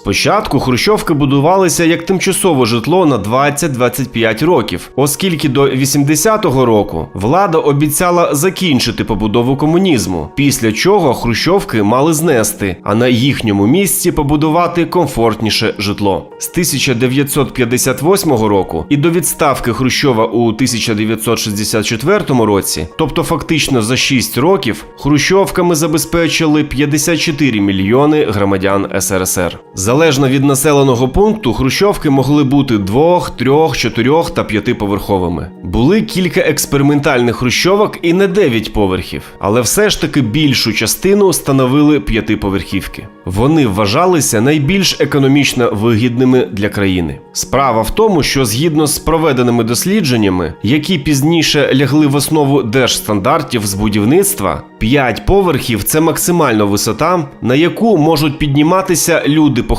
Спочатку хрущовки будувалися як тимчасове житло на 20-25 років, оскільки до 80-го року влада обіцяла закінчити побудову комунізму, після чого хрущовки мали знести, а на їхньому місці побудувати комфортніше житло. З 1958 року і до відставки Хрущова у 1964 році, тобто фактично за 6 років, хрущовками забезпечили 54 мільйони громадян СРСР. Залежно від населеного пункту, хрущовки могли бути двох, трьох, чотирьох та п'ятиповерховими. Були кілька експериментальних хрущовок і не дев'ять поверхів, але все ж таки більшу частину становили п'ятиповерхівки. Вони вважалися найбільш економічно вигідними для країни. Справа в тому, що згідно з проведеними дослідженнями, які пізніше лягли в основу держстандартів з будівництва, 5 поверхів це максимальна висота, на яку можуть підніматися люди похилого